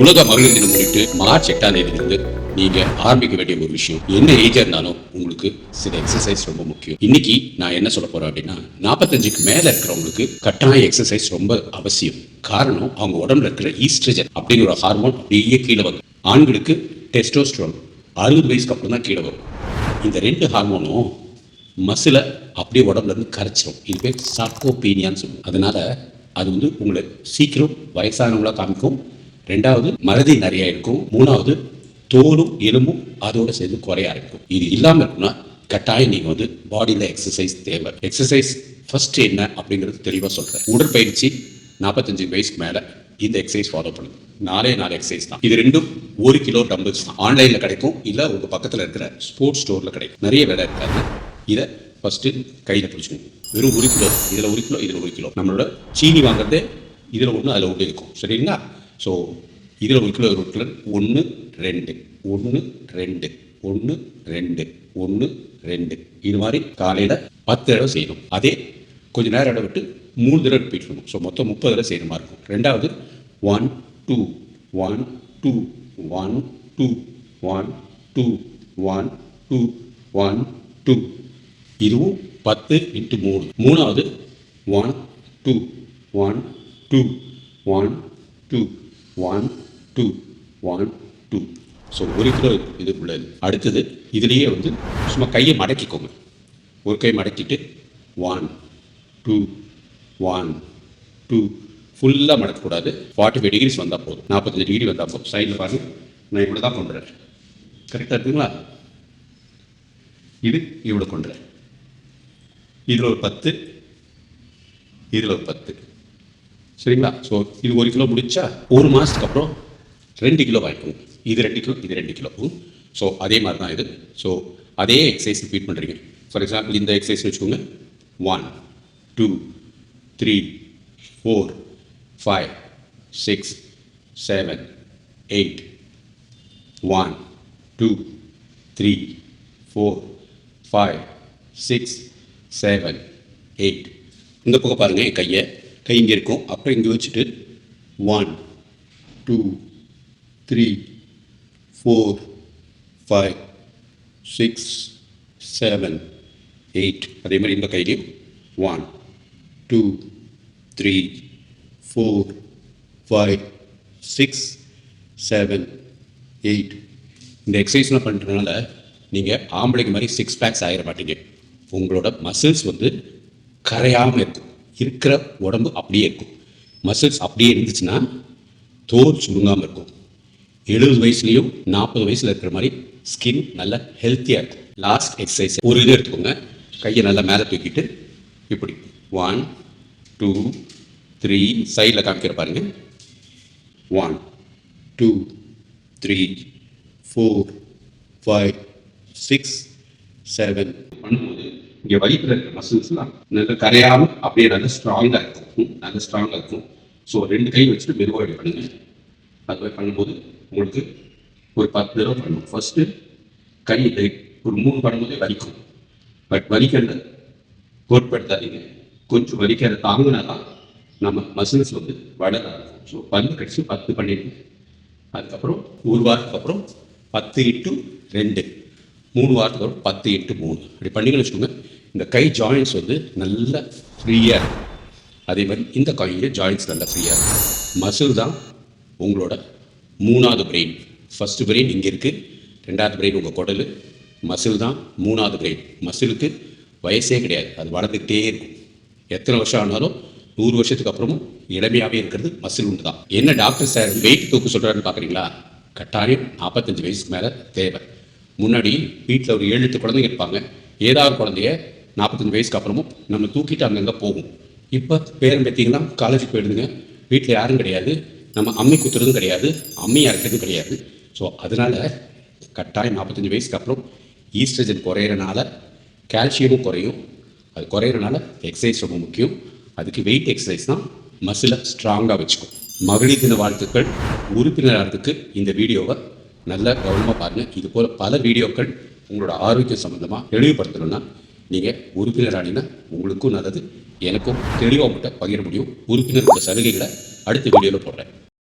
உலக மகளிர் தினம் முன்னிட்டு மார்ச் எட்டாம் தேதியிலிருந்து நீங்க ஆரம்பிக்க வேண்டிய ஒரு விஷயம். என்ன ஏஜா இருந்தாலும் உங்களுக்கு சில எக்ஸசைஸ் ரொம்ப முக்கியம். இன்னைக்கு நான் என்ன சொல்ல போறேன் அப்படின்னா நாற்பத்தஞ்சுக்கு மேல இருக்கிறவங்களுக்கு கட்டாய எக்ஸசைஸ் ரொம்ப அவசியம். காரணம் அவங்க உடம்புல இருக்கிற ஈஸ்ட்ரஜன் அப்படிங்கிற ஒரு ஹார்மோன் அப்படியே கீழே வரும் ஆண்களுக்கு டெஸ்டோஸ்ட்ரோன் அறுபது வயசுக்கு அப்புறம் தான் கீழே வரும். இந்த ரெண்டு ஹார்மோனும் மசில அப்படியே உடம்புல இருந்து கரைச்சிரும். இது பேர் சார்கோபீனியான்னு சொல்லுவோம். அதனால அது வந்து உங்களை சீக்கிரம் வயசானவங்களா காமிக்கும். ரெண்டாவது மறதி நிறைய இருக்கும். மூணாவது தோலும் எலும்பும் அதோட சேர்ந்து குறைய ஆரம்பிக்கும் இது இல்லாம இருக்குன்னா கட்டாயம் நீங்க வந்து பாடியில எக்ஸசைஸ் தேவை. எக்ஸசைஸ் ஃபர்ஸ்ட் என்ன அப்படிங்கிறது தெளிவா சொல்றேன். உடற்பயிற்சி நாற்பத்தஞ்சு வயசுக்கு மேல இந்த எக்ஸசைஸ் ஃபாலோ பண்ணுங்க. நாலே நாலு எக்ஸசைஸ் தான். இது ரெண்டும் ஒரு கிலோ டம்பிள்ஸ் தான். ஆன்லைன்ல கிடைக்கும் இல்ல உங்க பக்கத்துல இருக்கிற ஸ்போர்ட்ஸ் ஸ்டோர்ல கிடைக்கும். நிறைய விலை இருக்காது. இதை ஃபர்ஸ்ட் கையில பிடிச்சிக்கணும் வெறும் ஒரு கிலோ இதுல ஒரு கிலோ இதுல ஒரு கிலோ நம்மளோட சீனி வாங்குறதே இதுல ஒன்று அதில் ஒன்று இருக்கும். சரிங்களா? ஸோ இதில் ஒரு கிலோ ஒரு ஒன்று ரெண்டு. ஒன்று ரெண்டு. ஒன்று ரெண்டு. ஒன்று ரெண்டு. இது மாதிரி காலையில் பத்து தடவை செய்யணும். அதே கொஞ்ச நேரம் இடம் விட்டு மூணு தடவை ரிப்பீட் பண்ணணும். ஸோ மொத்தம் முப்பது தடவை செய்கிற மாதிரி இருக்கும். ரெண்டாவது one two one two one two one two one two one two இதுவும் பத்து இன்ட்டு மூணு. மூணாவது one two one two one two one two one two so ஒரு கிலோ இது உள்ளது அடுத்தது. இதுலேயே வந்து சும்மா கையை மடக்கிக்கோங்க. ஒரு கை மடக்கிட்டு ஒன் டூ ஒன் டூ ஃபுல்லாக மடக்கக்கூடாது. ஃபார்ட்டி ஃபைவ் டிகிரிஸ் வந்தால் போதும். நாற்பத்தஞ்சு டிகிரி வந்தால் போதும். சைடில் பாருங்க. நான் இவ்வளோ தான் கொண்டுறேன். கரெக்டாக இருக்குங்களா? இது இவ்வளோ கொண்டுறேன். இதில் ஒரு பத்து. இதில் ஒரு பத்து. சரிங்களா? ஸோ இது ஒரு கிலோ முடிச்சா ஒரு மாதத்துக்கு அப்புறம் ரெண்டு கிலோ வாங்கிக்கோங்க. இது ரெண்டு கிலோ இது ரெண்டு கிலோ. ஸோ அதே மாதிரி தான் இது. ஸோ அதே எக்ஸசைஸ் ரிப்பீட் பண்ணுறீங்க ஃபார் எக்ஸாம்பிள் இந்த எக்ஸசைஸ் வச்சுக்கோங்க. One two three four five six seven eight one two three four five six seven eight இந்த பக்கம் பாருங்கள் என் கையை. கை இங்கே இருக்கும். அப்புறம் இங்கே வச்சுட்டு one two three four five six seven eight அதே மாதிரி இந்த கையிலையும் one two three four five six seven eight இந்த எக்ஸசைஸ்லாம் பண்ணுறதுனால நீங்கள் ஆம்பளைக்கு மாதிரி சிக்ஸ் பேக்ஸ் ஆகிட மாட்டீங்க. உங்களோட மசில்ஸ் வந்து கரையாமல் இருக்கும் இருக்கிற உடம்பு அப்படியே இருக்கும். மசில்ஸ் அப்படியே இருந்துச்சுன்னா தோல் சுருங்காமல் இருக்கும். எழுபது வயசுலேயும் நாற்பது வயசில் இருக்கிற மாதிரி ஸ்கின் நல்லா ஹெல்த்தியாக இருக்கும். லாஸ்ட் எக்ஸசைஸ் ஒரு இது எடுத்துக்கோங்க. கையை நல்லா மேலே தூக்கிட்டு இப்படி. ஒன் டூ த்ரீ சைடில் காமிக்கிற பாருங்க. One two three four five six seven பண்ணும்போது இங்கே வயிற்றுல இருக்கிற மசில்ஸ்லாம் நல்லா கரையாமல் அப்படியே நல்லா ஸ்ட்ராங்காக இருக்கும். நல்லா ஸ்ட்ராங்காக இருக்கும். ஸோ ரெண்டு கை வச்சுட்டு மெதுவாக இப்படி பண்ணுங்க. அது மாதிரி பண்ணும்போது உங்களுக்கு ஒரு பத்து தடவை பண்ணணும் ஃபர்ஸ்ட்டு கை ஒரு மூணு பண்ணும்போதே வலிக்கும். பட் வலிக்கிறத பொருட்படுத்தாதீங்க. கொஞ்சம் வலிக்கிறத தாங்கினா தான் நம்ம மசில்ஸ் வந்து வளர ஆரம்பிக்கும் ஸோ பல்லு கடிச்சு பத்து பண்ணிடுங்க. அதுக்கப்புறம் ஒரு வாரத்துக்கு அப்புறம் பத்து இட்டு ரெண்டு. மூணு வாரத்துக்கு அப்புறம் பத்து இட்டு மூணு. அப்படி பண்ணிங்கன்னு வச்சுக்கோங்க. இந்த கை ஜாயின்ஸ் வந்து நல்லா ஃப்ரீயாக இருக்கும். அதே மாதிரி இந்த கையிலே ஜாயின்ஸ் நல்லா ஃப்ரீயாக இருக்கும். மசில் தான் உங்களோட மூணாவது பிரெயின் ஃபஸ்ட்டு பிரெயின் இங்கே இருக்குது ரெண்டாவது பிரெயின் உங்கள் குடல். மசில் தான் மூணாவது பிரெயின் மசிலுக்கு வயசே கிடையாது. அது வளர்ந்துக்கிட்டே இருக்கும். எத்தனை வருஷம் ஆனாலும் நூறு வருஷத்துக்கு அப்புறமும் இளமையாகவே இருக்கிறது மசில் உண்டு தான். என்ன டாக்டர் சார் வெயிட் தூக்க சொல்கிறாருன்னு பார்க்குறீங்களா கட்டாயம் நாற்பத்தஞ்சு வயசுக்கு மேலே தேவை. முன்னாடி வீட்டில் ஒரு ஏழு எட்டு குழந்தைங்க இருப்பாங்க. ஏதாவது குழந்தைய நாற்பத்தஞ்சு வயசுக்கு அப்புறமும் நம்ம தூக்கிட்டு அங்கங்கே போகும். இப்போ பேரன் பேத்திங்களாம் காலேஜுக்கு போயிடுதுங்க. வீட்டில் யாரும் கிடையாது. நம்ம அம்மி குத்துறதும் கிடையாது. அம்மி அரைக்கிறதும் கிடையாது. ஸோ அதனால கட்டாயம் நாற்பத்தஞ்சு வயசுக்கு அப்புறம் ஈஸ்ட்ரஜன் குறையிறனால கால்சியமும் குறையும். அது குறையிறனால எக்ஸசைஸ் ரொம்ப முக்கியம். அதுக்கு வெயிட் எக்ஸசைஸ் தான் மசிலை ஸ்ட்ராங்காக வச்சுக்கும். மகளிர் தின வாழ்த்துக்கள். உறுப்பினராகிறதுக்கு இந்த வீடியோவை நல்லா கவனமாக பாருங்கள் இது போல் பல வீடியோக்கள் உங்களோட ஆரோக்கியம் சம்மந்தமாக தெளிவுபடுத்தணும்னா நீங்கள் உறுப்பினர் ஆனீங்கன்னா உங்களுக்கும் நல்லது எனக்கும் தெளிவாக உங்கள்கிட்ட பகிர முடியும். உறுப்பினரோட சலுகைகளை அடுத்த வீடியோவில் போடுறேன்.